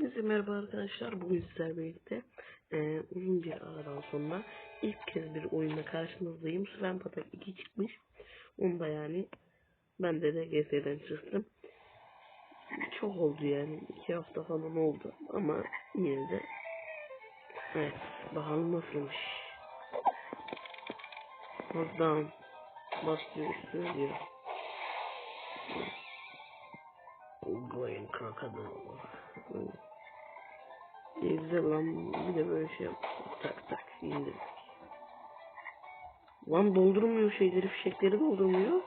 Hepinize merhaba arkadaşlar. Bugün sizlerle birlikte e, uzun bir aradan sonra ilk kez bir oyunla karşınızdayım. Sven Patak 2 çıkmış. Onu da yani ben de DGS'den çıktım. Çok oldu yani. 2 hafta falan oldu. Ama yine de evet bakalım nasılmış. Lockdown başlıyor söylüyor. Bu oyun kakadı. Ne güzel lan bir de böyle şey yaptık. Tak tak indirdik. Lan doldurmuyor şeyleri fişekleri doldurmuyor.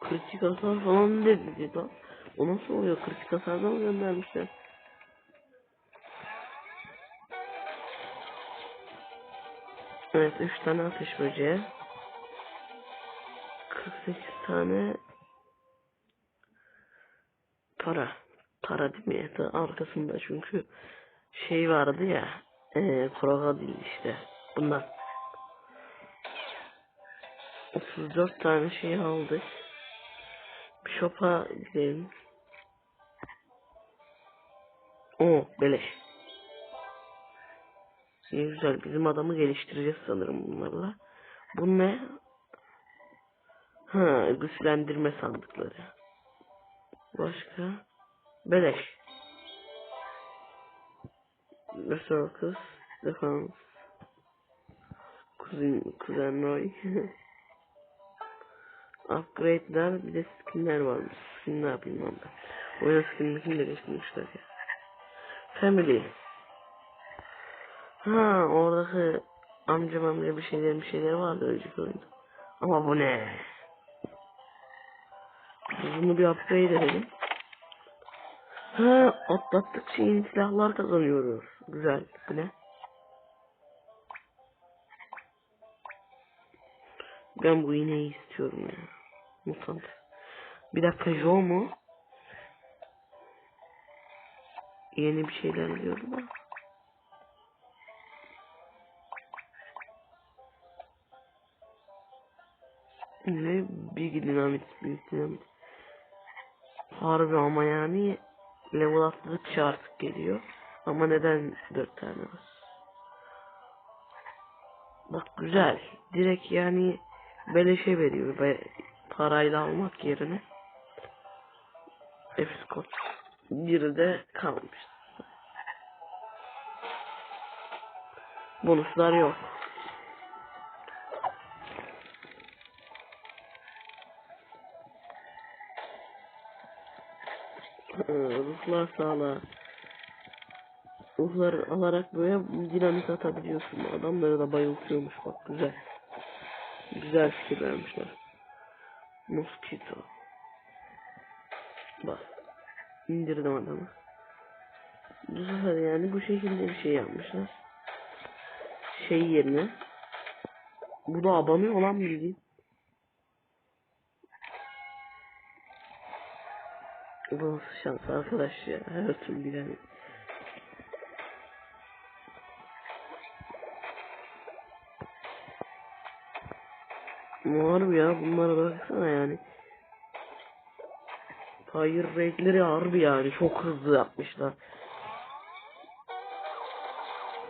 Kritik hasar falan dedi lan. O nasıl oluyor? Kritik hasardan mı göndermişler? Evet 3 tane ateş böceği. 48 tane para. Para değil mi? Da arkasında çünkü şey vardı ya e, krokodil işte. Bunlar. 34 tane şey aldık. Shop'a gidelim. O beleş. İyi güzel. Bizim adamı geliştireceğiz sanırım bunlarla. Bu ne? Ha, güçlendirme sandıkları. Başka? Beleş. Resurkus, Defans. Kuzen, Kuzen Roy. Upgrade'ler bir de skinler varmış. Skin ne yapayım lan ben. Oyuna skinini de geçmişler ya. Family. Ha oradaki amcam amca bir şeyler bir şeyler vardı önceki oyunda. Ama bu ne? Bunu bir upgrade edelim. Ha atlattıkça yeni silahlar kazanıyoruz. Güzel. Bu ne? Ben bu iğneyi istiyorum ya. Mutant. Bir dakika Jo mu? Yeni bir şeyler diyorum ama. Ne? Big dinamit, büyük dinamit. Harbi ama yani level atladıkça artık geliyor. Ama neden dört tane var? Bak güzel. Direkt yani beleşe veriyor. Be parayla almak yerine. F-Scott. Biri de kalmış. Bonuslar yok. Ruhlar sağla. Ruhlar alarak böyle dinamit atabiliyorsun. Adamları da bayıltıyormuş bak güzel. Güzel fikir vermişler. Mosquito. Bak. İndirdim adamı. Bu sefer yani bu şekilde bir şey yapmışlar. Şey yerine. Bu da abanıyor olan bildiğin. Bu nasıl şans arkadaş ya. Her türlü yani. Harbi ya bunlara baksana yani. Fire rate'leri harbi yani çok hızlı yapmışlar.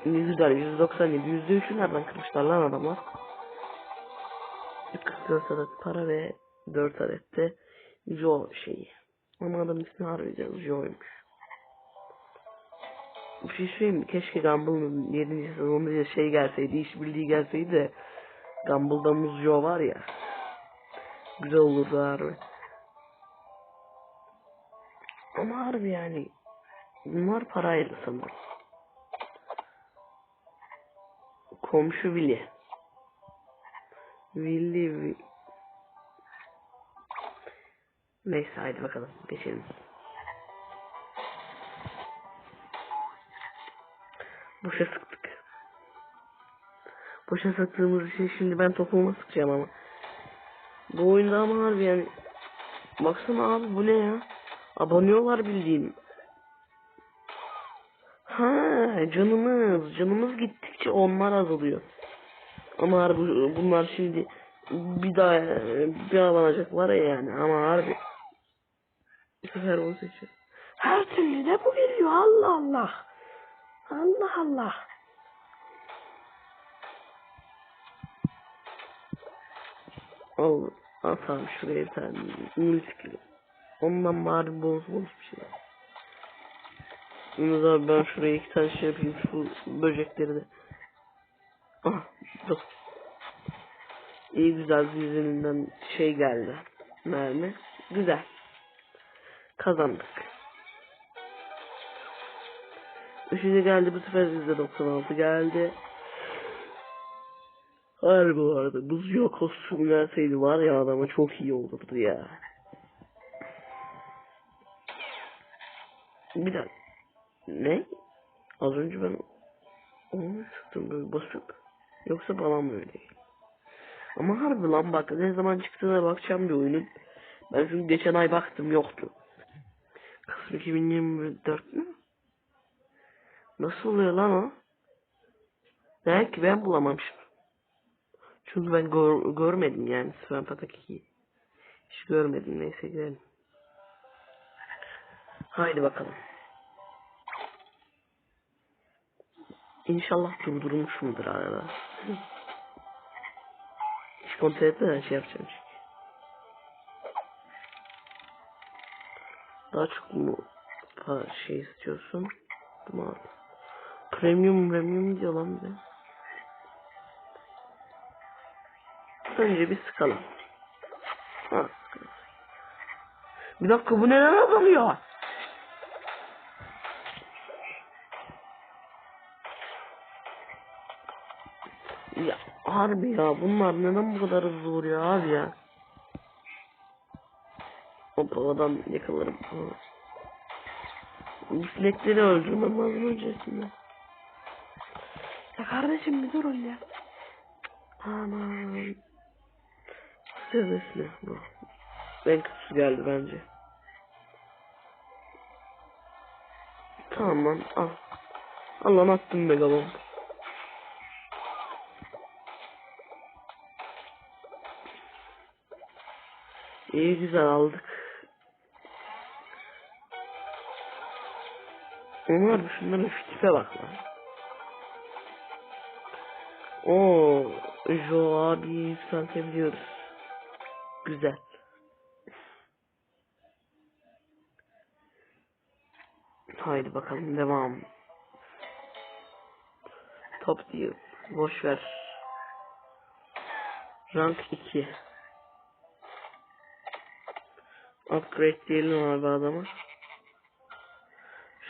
Güzel 197 %3'ü nereden kırmışlar lan adamlar. 44 adet para ve 4 adet de Jo şeyi. Ama adam ismi harbiden Joe'ymuş. Bir şey söyleyeyim mi? Keşke Gumball'ın 7. sezonunda şey gelseydi, işbirliği gelseydi de Gumball'da Muz Joe var ya. Güzel olurdu harbi. Ama harbi yani bunlar parayla sanırım. Komşu Willy. Willy Willy. Neyse haydi bakalım geçelim. Boşa sıktık. Boşa sıktığımız için şimdi ben topuma sıkacağım ama. Bu oyunda ama harbi yani. Baksana abi bu ne ya? Abanıyorlar bildiğin. Ha canımız. Canımız gittikçe onlar azalıyor. Ama harbi bunlar şimdi bir daha bir abanacaklar ya yani ama harbi. Sefer onu seçiyorum. Her türlü ne bu geliyor Allah Allah. Allah Allah. Al, atalım şuraya bir tane multikili. Ondan bari boz boz bir şey. Yunus abi ben şuraya iki tane şey yapayım şu böcekleri de. Ah dur. İyi güzel dizininden şey geldi. Mermi. Güzel. Kazandık. Üçüncü geldi bu sefer bizde 96 geldi. Harbi bu arada buz yok kostüm gelseydi var ya adama çok iyi olurdu ya. Bir dakika. Ne? Az önce ben onu sıktım böyle basıp. Yoksa bana mı öyle? Ama harbi lan bak ne zaman çıktığına bakacağım bir oyunun. Ben çünkü geçen ay baktım yoktu. Kasım 2024 mü? Nasıl oluyor lan o? Belki ben bulamamışım. Çünkü ben gör, görmedim yani Sven Pataki'yi. Hiç görmedim neyse gidelim. Haydi bakalım. İnşallah durdurmuşumdur arada. Hiç kontrol etmeden şey yapacağım Daha çok mu pa şey istiyorsun? Tamam. Premium premium diyor lan de. Önce bir sıkalım. Ha, sıkalım. Bir dakika bu neden azalıyor? Ya harbi ya bunlar neden bu kadar hızlı vuruyor abi ya? Hoppa adam yakalarım. Sinekleri öldürmem lazım öncesinde. Ya kardeşim bir durun ya. Aman. Sevdesine bu. En kötüsü geldi bence. Tamam lan al. Al lan attım megalon. İyi güzel aldık. Onlar şunların şu tipe bak lan. Oo, Jo abi yükseltebiliyoruz. Güzel. Haydi bakalım devam. Top değil. Boş ver. Rank 2. Upgrade diyelim abi adama.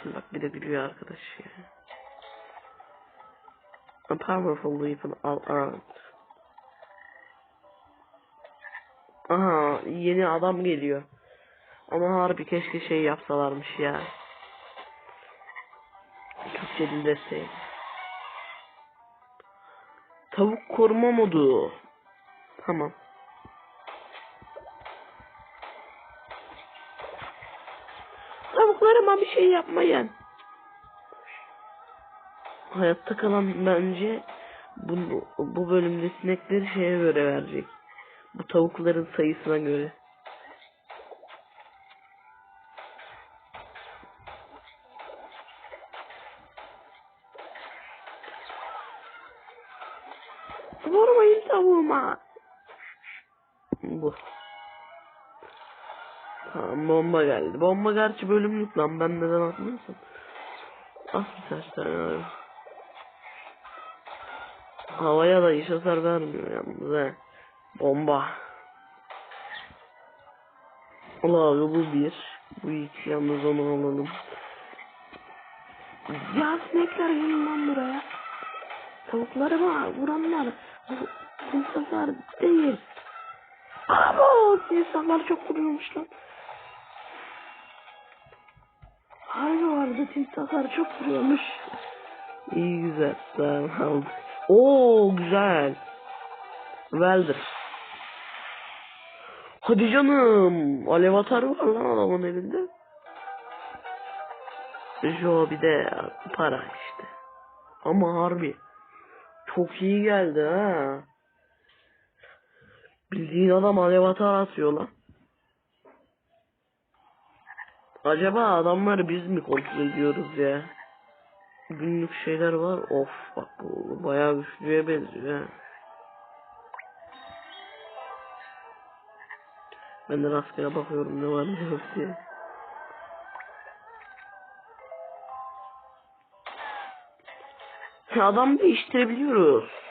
Şimdi bak bir de gülüyor arkadaş ya. A powerful weapon all around. Aha yeni adam geliyor. Ama harbi keşke şey yapsalarmış ya. Türkçe dil desteği. Tavuk koruma modu. Tamam. Şey yapmayın. Hayatta kalan bence bu, bu bölümde sinekleri şeye göre verecek. Bu tavukların sayısına göre. Geldi. Bomba gerçi bölümlük lan. Ben neden atmıyorsam. At birkaç tane abi. Havaya da iş hasar vermiyor yalnız he. Bomba. Allah abi bu bir. Bu iki yalnız onu alalım. Ya sinekler gelin lan buraya. Tavuklarıma vuranlar. Bu timsahlar değil. Abo timsahlar çok vuruyormuş lan. Harbi vardı timsahlar çok vuruyormuş. İyi güzel. Tamam aldık. Oo güzel. Welder. Hadi canım. Alev atarı var lan adamın elinde. Jo bir de para işte. Ama harbi. Çok iyi geldi ha. Bildiğin adam alev atar atıyor lan. Acaba adamları biz mi kontrol ediyoruz ya? Günlük şeyler var. Of bak bu bayağı güçlüye benziyor ha. Ben de rastgele bakıyorum ne var ne yok diye. Adam değiştirebiliyoruz.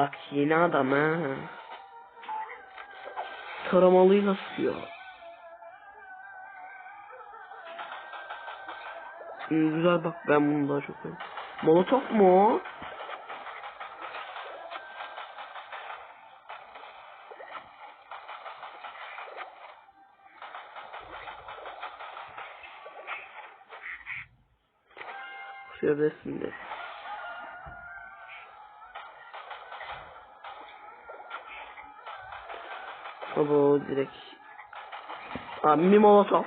Bak yeni adam ha. Taramalıyla sıkıyor. İyi, güzel bak ben bunu daha çok beğendim. Molotof mu o? Şöyle resimde. Baba o direkt. Abi bir molotof.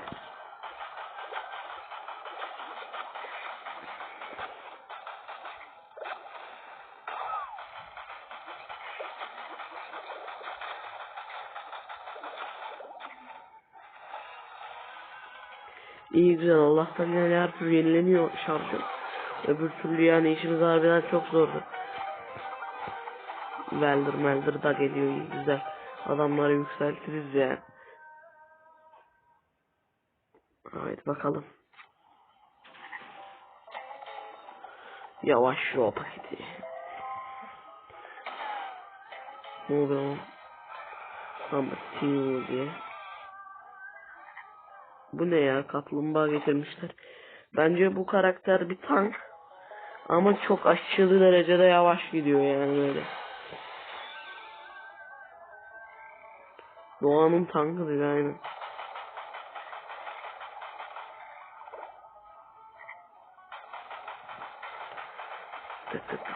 İyi güzel Allah'tan yani her türlü yenileniyor şarjı. Öbür türlü yani işimiz harbiden çok zordu. Welder melder da geliyor iyi güzel. Adamları yükseltiriz ya. Haydi bakalım. Yavaş şu paketi. Ne oluyor? Ama Tio diye. Bu ne ya? Kaplumbağa getirmişler. Bence bu karakter bir tank. Ama çok aşırı derecede yavaş gidiyor yani böyle. Doğanın aynen. Tık tık tık.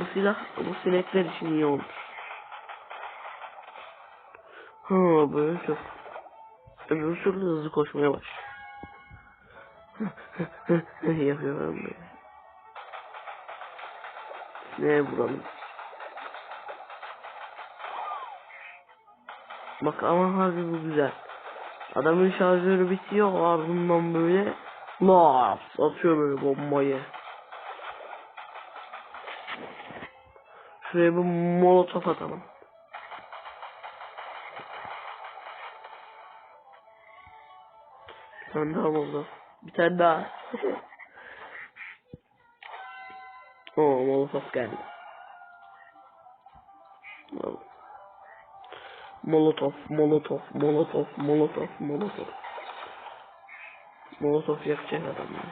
Bu silah bu sinekler için iyi olur. Ha böyle çok. Öbür türlü hızlı koşmaya baş. Yapıyorum böyle. Ne vuralım? Bak ama harbi bu güzel. Adamın şarjörü bitiyor ardından böyle Laf atıyor böyle bombayı. Şuraya bir molotof atalım. Bir tane daha oldu. Bir tane daha. Oo molotof geldi. Molotof, molotof, molotof, molotof, molotof. Molotof yakacak adam ya.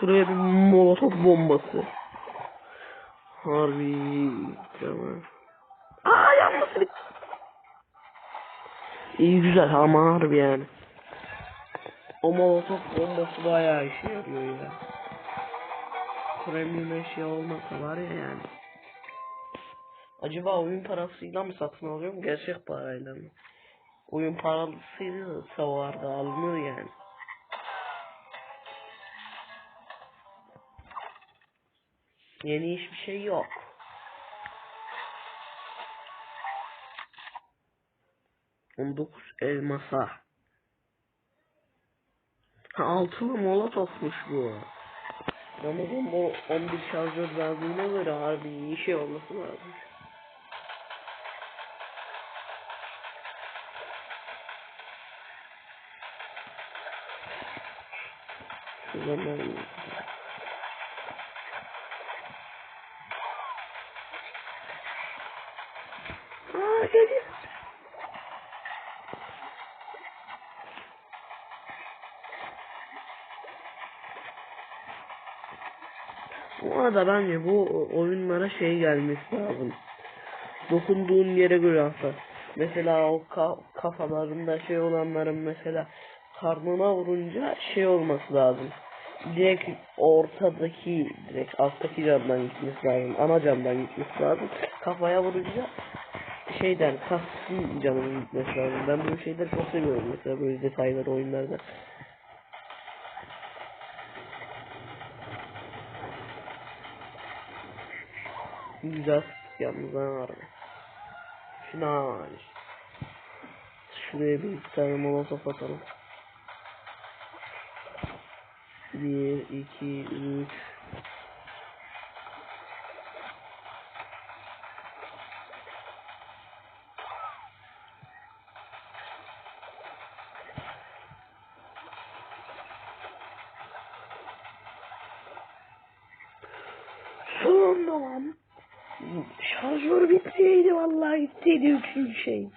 Şuraya bir molotof bombası. Harbi tamam. Aa yanması bitti. İyi güzel ama harbi yani. O molotof bombası bayağı işe yarıyor ya. Premium eşya olmasa var ya yani. Acaba oyun parasıyla mı satın alıyorum gerçek parayla mı? Oyun paralısıydı savarda alınır yani. Yeni hiçbir şey yok. On dokuz elmasa. Ha altılı molotofmuş bu. Ama bu 11 şarjör verdiğine göre harbi iyi şey olması lazım. Şuradan ben... Aa geliyor. Bu arada bence bu oyunlara şey gelmesi lazım. Dokunduğun yere göre hasar. Mesela o ka kafalarında şey olanların mesela karnına vurunca şey olması lazım. Direkt ortadaki, direkt alttaki camdan gitmesi lazım. Ana camdan gitmesi lazım. Kafaya vurunca şeyden kastın camının gitmesi lazım. Ben böyle şeyleri çok seviyorum mesela böyle detayları oyunlarda. Güzel fıstık yalnız ha harbi. Şuna Şuraya bir iki tane molotof atalım. Bir, iki, üç. Sonunda lan. Şarjör bitseydi vallahi gitseydi üçüncü şey.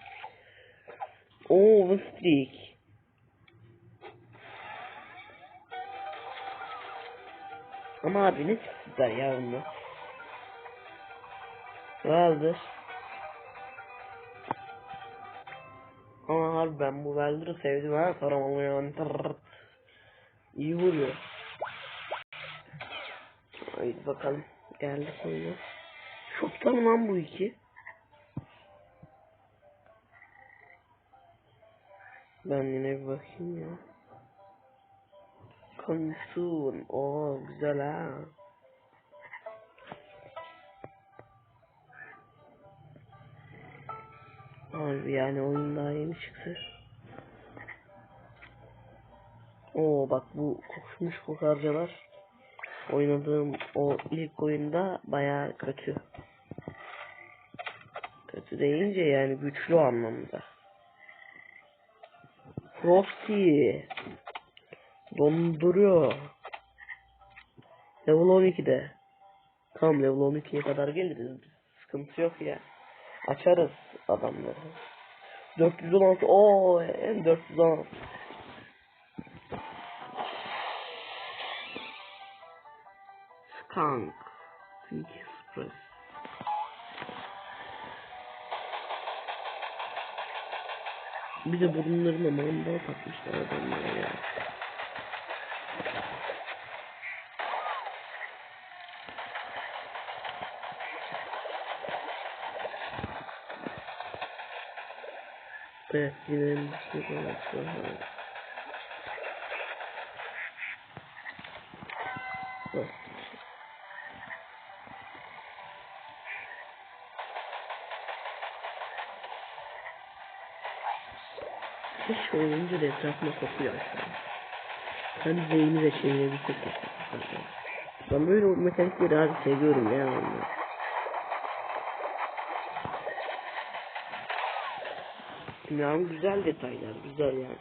Oo streak. Ama abi ne çıktılar ya bunlar. Vardır. Ama harbi ben bu Welder'ı sevdim ha. Taramalı yani. İyi vuruyor. Haydi bakalım. Geldi oyuna. Mı lan bu iki? Ben yine bir bakayım ya. Konsun. Oo güzel ha. Abi yani oyun daha yeni çıktı. Oo bak bu koşmuş kokarcalar oynadığım o ilk oyunda baya kötü. Kötü deyince yani güçlü anlamda. Frosty donduruyor. Level 12'de. Tamam level 12'ye kadar geliriz. Sıkıntı yok ya. Açarız adamları. 416 o en 416 Skunk Pink Express Bir de burunlarına mandal takmışlar adamlar ya. Evet yine bir şey var. Evet. Keşke oyuncu da etrafına kokuyor aşağı. Hem zeyni de çevirebilsek ya. Ben böyle mekanikleri abi seviyorum ya. Onları. Yani güzel detaylar, güzel yani.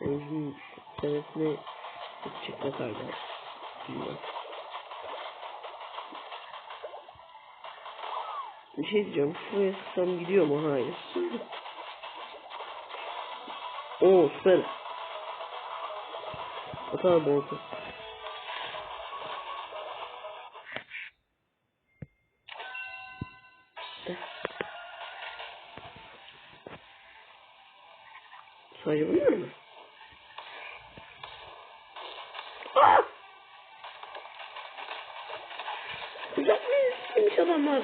Oyuncunun sevesine çıkacak detaylar. Bilmem. Bir şey diyeceğim, şuraya sıksam gidiyor mu? Hayır. Oo süper. Atar boltu. Sadece bunlar mı? Aa! Uzak mıyız? adamlar.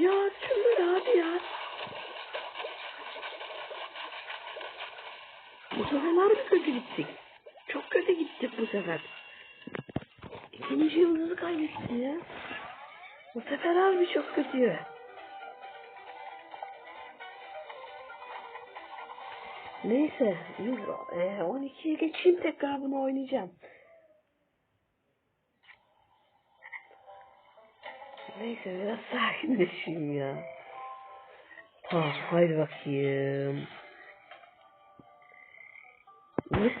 Ya şunlar abi ya. Bu sefer harbi kötü gittik. Çok kötü gittik bu sefer. İkinci yıldızı kaybettik ya. Bu sefer harbi çok kötü. Neyse, dur, e, 12'ye geçeyim tekrar bunu oynayacağım. Neyse biraz sakinleşeyim ya. Tamam haydi bakayım. Ne?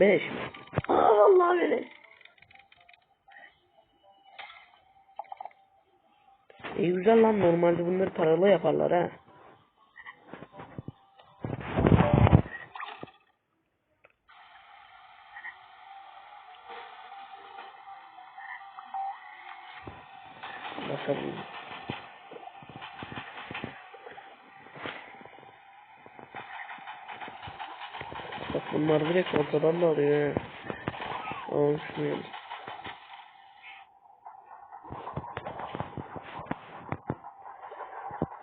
Beş mi? Aa vallahi beleş. E güzel lan normalde bunları paralı yaparlar ha. Bakalım. Bak bunlar direkt ortadan da alıyor ha. Alışmıyorum.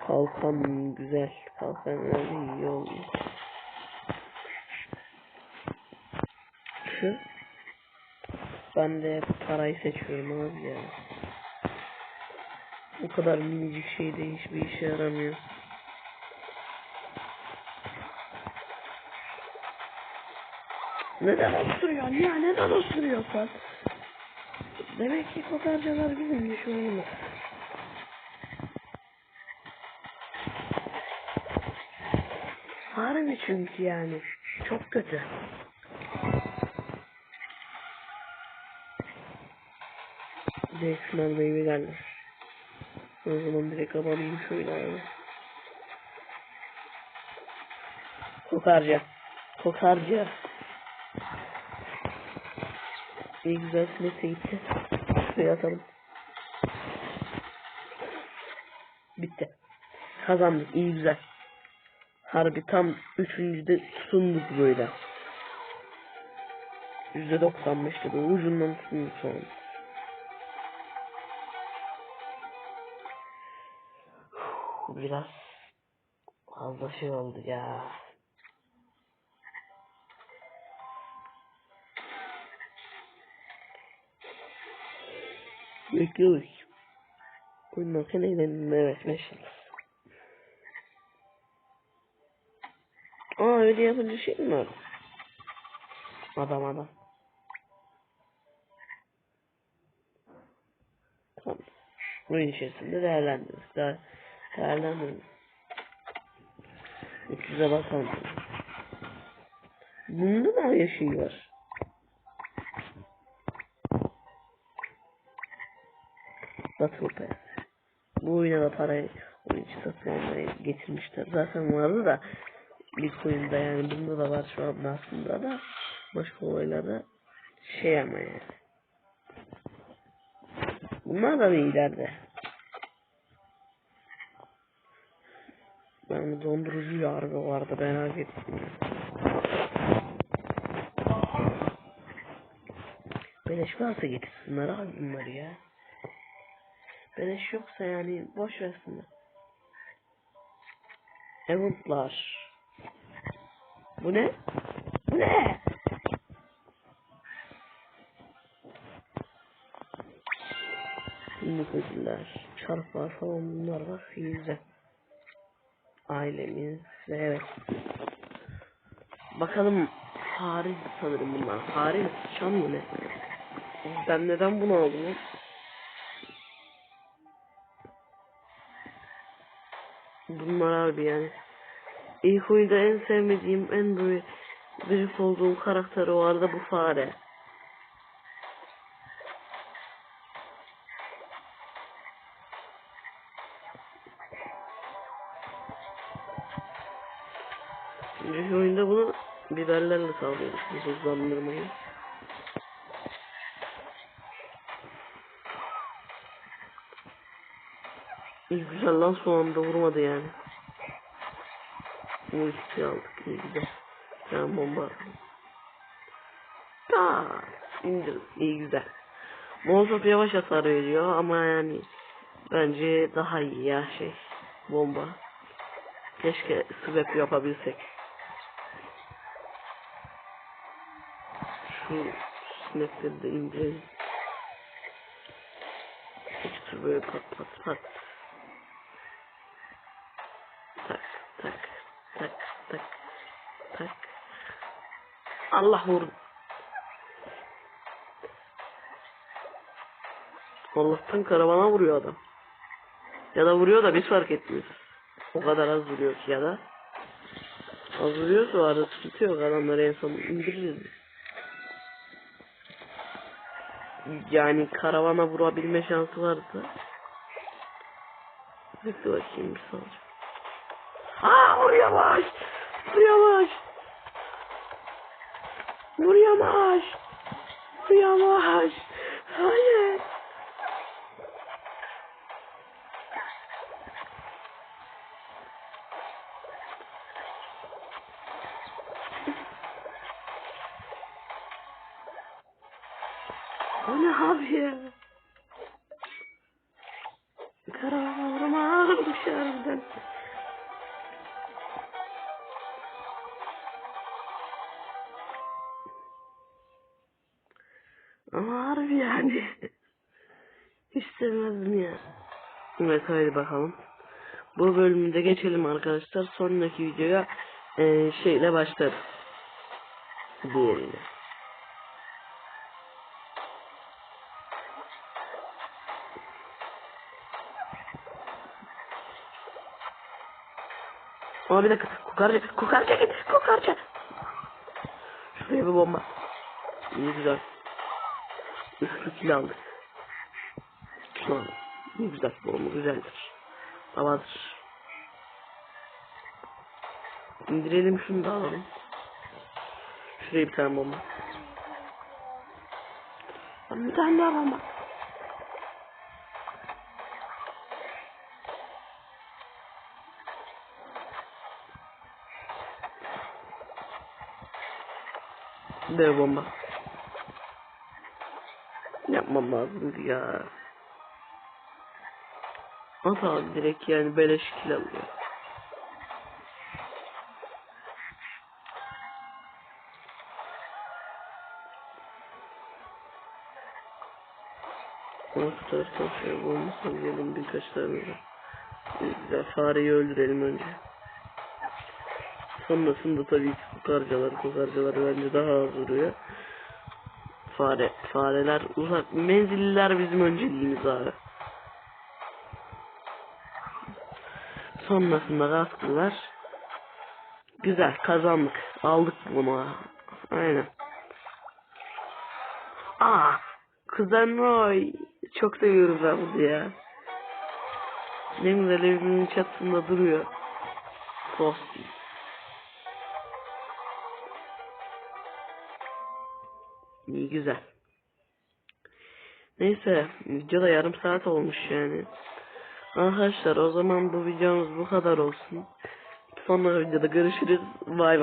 Kalkan güzel. Kalkan önemli iyi oldu. Şu. Ben de parayı seçiyorum abi ya. O kadar minicik şeyde hiçbir işe yaramıyor. Neden osuruyor? Ya neden osuruyor sen? Demek ki kokarcalar bizim düşmanımız. Harbi çünkü yani. Çok kötü. Şundan meyve geldi. O zaman direkt abanayım şöyle abi. Kokarca. Kokarca. İyi güzel sinirse gitti. Şuraya atalım. Bitti. Kazandık. iyi güzel. Harbi tam üçüncüde sunduk böyle. Yüzde doksan beşte böyle ucundan sunduk sonra. Biraz fazla şey oldu ya. Bekliyoruz. Oynarken evet meşhur. Aa öyle yapınca şey mi var? Adam adam. Tamam. Oyun içerisinde değerlendiririz. Daha değerlendiririz. 300'e bakalım. Bunda da aynı Pass. Bu oyuna da parayı oyuncu satın almaya getirmişler. Zaten vardı da Bitcoin'de yani bunda da var şu anda aslında da başka olaylarda şey ama yani. Bunlar da ileride. Ben dondurucu yargı vardı merak ettim. Beleş varsa getirsinler abi bunları ya. Beleş yoksa yani boş versinler. Eventlar. Bu ne? Bu ne? Günlük ödüller, çarplar falan bunlar var. Güzel. Ailemiz ve evet. Bakalım fare sanırım bunlar. Mi? Sıçan mı ne? Ben neden bunu aldım? Abi yani. İlk oyunda en sevmediğim, en böyle gıcık olduğum karakter o arada bu fare. Önceki oyunda bunu biberlerle sağlıyorduk. Bu hızlandırmayı. İyi güzel lan son anda vurmadı yani. İkisi aldık. İyi güzel. Tamam bomba. Ta indir. İyi güzel. Molotov yavaş hasar veriyor ama yani bence daha iyi ya şey bomba. Keşke swap yapabilsek. Şu snapleri de indirelim. Tür böyle pat pat pat. Allah vurdu. Allah'tan karavana vuruyor adam. Ya da vuruyor da biz fark etmiyoruz. O kadar az vuruyor ki ya da. Az vuruyorsa arada sıkıntı yok. Adamları en son indiririz. Yani karavana vurabilme şansı varsa. Bekle bakayım bir salacağım. Aa vur yavaş. Vur yavaş. Vur yavaş. Vur yavaş. Hayır. O ne abi ya? kararım ağırmış Evet haydi bakalım. Bu bölümde geçelim arkadaşlar. Sonraki videoya eee şeyle başlarız. Diğeriyle. Ama bir dakika. Kokarca. Kokarca git. Kokarca. Şuraya bir bomba. İyi güzel. Üstü kill aldık. Tamam. İyi güzel. Bomba güzeldir. Havadır. İndirelim şunu da alalım. Şuraya bir tane bomba. Bir tane daha bomba. Dev bomba. Yapmam lazımdı ya. At abi direkt yani beleş kill alıyor. Onu tutarsan şöyle olmasa gidelim birkaç tane. Güzel fareyi öldürelim önce. Sonrasında tabii ki kokarcalar, kokarcalar bence daha az vuruyor. Fare, fareler uzak, menzilliler bizim önceliğimiz abi. Sonrasında kasklılar. Güzel kazandık. Aldık bunu. Aynen. Aa, kuzen Roy. Çok seviyoruz bunu ya. Ne güzel evimin çatısında duruyor. Frosty. İyi güzel. Neyse videoda yarım saat olmuş yani. Arkadaşlar o zaman bu videomuz bu kadar olsun. Sonra videoda görüşürüz. Bay bay.